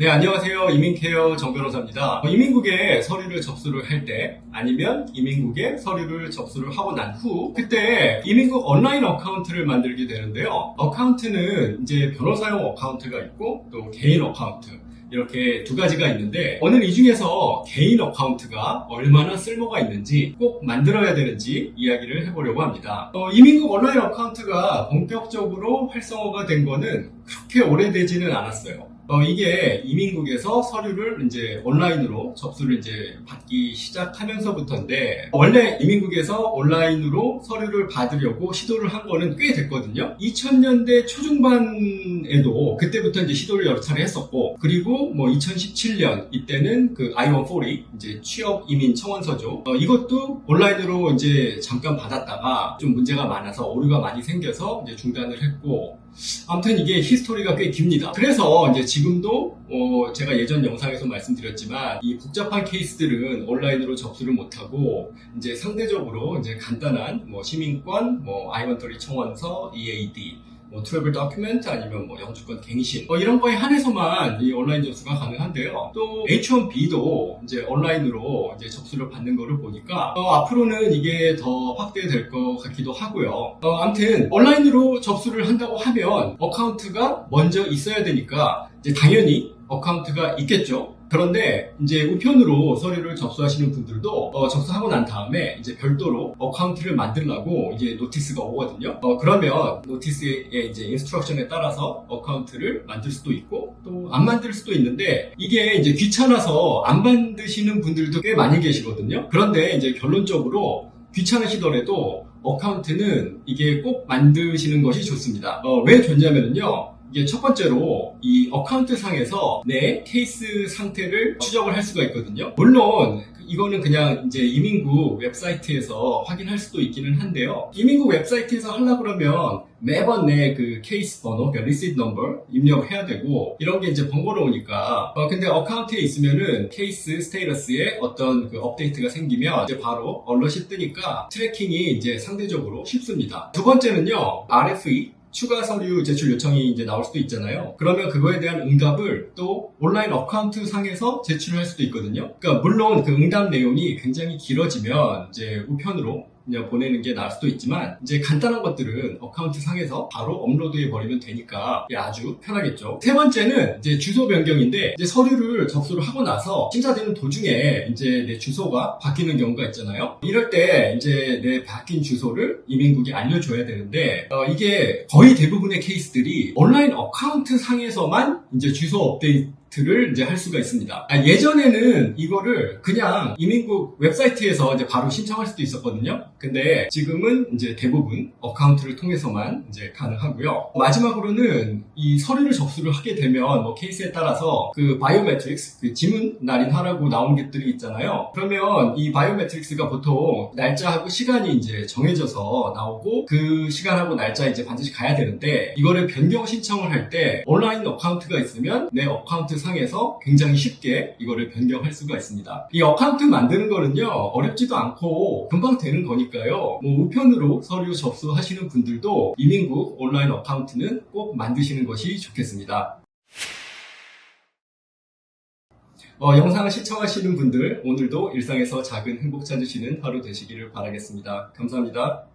네, 안녕하세요. 이민케어 정 변호사입니다. 어, 이민국에 서류를 접수를 할 때, 아니면 이민국에 서류를 접수를 하고 난 후, 그때 이민국 온라인 어카운트를 만들게 되는데요. 어카운트는 이제 변호사용 어카운트가 있고, 또 개인 어카운트. 이렇게 두 가지가 있는데 오늘 이 중에서 개인 어카운트가 얼마나 쓸모가 있는지 꼭 만들어야 되는지 이야기를 해보려고 합니다. 어, 이민국 온라인 어카운트가 본격적으로 활성화가 된 거는 그렇게 오래되지는 않았어요. 어, 이게 이민국에서 서류를 이제 온라인으로 접수를 이제 받기 시작하면서부터인데, 원래 이민국에서 온라인으로 서류를 받으려고 시도를 한 거는 꽤 됐거든요. 2000년대 초중반에도 그때부터 이제 시도를 여러 차례 했었고, 그리고 뭐 2017년 이때는 그 I-140 이제 취업 이민 청원서죠. 어, 이것도 온라인으로 이제 잠깐 받았다가 좀 문제가 많아서 오류가 많이 생겨서 이제 중단을 했고, 아무튼 이게 히스토리가 꽤 깁니다. 그래서 이제 지금도 어, 제가 예전 영상에서 말씀드렸지만 이 복잡한 케이스들은 온라인으로 접수를 못하고 이제 상대적으로 이제 간단한 뭐 시민권, 뭐 I-130 청원서, EAD 뭐 트래블 다큐멘트 아니면 뭐 영주권 갱신 뭐 이런 거에 한해서만 이 온라인 접수가 가능한데요. 또 H1B도 이제 온라인으로 이제 접수를 받는 거를 보니까 어, 앞으로는 이게 더 확대될 것 같기도 하고요. 어, 아무튼 온라인으로 접수를 한다고 하면 어카운트가 먼저 있어야 되니까 이제 당연히 어카운트가 있겠죠. 그런데 이제 우편으로 서류를 접수하시는 분들도 어, 접수하고 난 다음에 이제 별도로 어카운트를 만들라고 이제 노티스가 오거든요. 어, 그러면 노티스의 이제 인스트럭션에 따라서 어카운트를 만들 수도 있고 또 안 만들 수도 있는데 이게 이제 귀찮아서 안 만드시는 분들도 꽤 많이 계시거든요. 그런데 이제 결론적으로 귀찮으시더라도 어카운트는 이게 꼭 만드시는 것이 좋습니다. 어, 왜 좋냐면요. 이게 첫 번째로 이 어카운트 상에서 내 케이스 상태를 추적을 할 수가 있거든요. 물론 이거는 그냥 이제 이민국 웹사이트에서 확인할 수도 있기는 한데요. 이민국 웹사이트에서 하려 그러면 매번 내 그 케이스 번호, 그러니까 리시트 넘버 입력을 해야 되고 이런 게 이제 번거로우니까 어, 근데 어카운트에 있으면은 케이스 스테이러스에 어떤 그 업데이트가 생기면 이제 바로 얼럿이 뜨니까 트래킹이 이제 상대적으로 쉽습니다. 두 번째는요, RFE 추가 서류 제출 요청이 이제 나올 수도 있잖아요. 그러면 그거에 대한 응답을 또 온라인 어카운트 상에서 제출할 수도 있거든요. 그러니까 물론 그 응답 내용이 굉장히 길어지면 이제 우편으로 그냥 보내는 게 나을 수도 있지만 이제 간단한 것들은 어카운트 상에서 바로 업로드해 버리면 되니까 아주 편하겠죠. 세 번째는 이제 주소 변경인데 이제 서류를 접수를 하고 나서 심사되는 도중에 이제 내 주소가 바뀌는 경우가 있잖아요. 이럴 때 이제 내 바뀐 주소를 이민국에 알려줘야 되는데 어, 이게 거의 대부분의 케이스들이 온라인 어카운트 상에서만 이제 주소 업데이트 를 이제 할 수가 있습니다. 아, 예전에는 이거를 그냥 이민국 웹사이트에서 이제 바로 신청할 수도 있었거든요. 근데 지금은 이제 대부분 어카운트를 통해서만 이제 가능하고요. 마지막으로는 이 서류를 접수를 하게 되면 뭐 케이스에 따라서 그 바이오메트릭스, 그 지문 날인하라고 나온 것들이 있잖아요. 그러면 이 바이오메트릭스가 보통 날짜하고 시간이 이제 정해져서 나오고 그 시간하고 날짜 이제 반드시 가야 되는데 이거를 변경 신청을 할 때 온라인 어카운트가 있으면 내 어카운트 상에서 굉장히 쉽게 이거를 변경할 수가 있습니다. 이 어카운트 만드는 거는요 어렵지도 않고 금방 되는 거니까요. 뭐 우편으로 서류 접수하시는 분들도 이민국 온라인 어카운트는 꼭 만드시는 것이 좋겠습니다. 어, 영상을 시청하시는 분들 오늘도 일상에서 작은 행복 찾으시는 하루 되시기를 바라겠습니다. 감사합니다.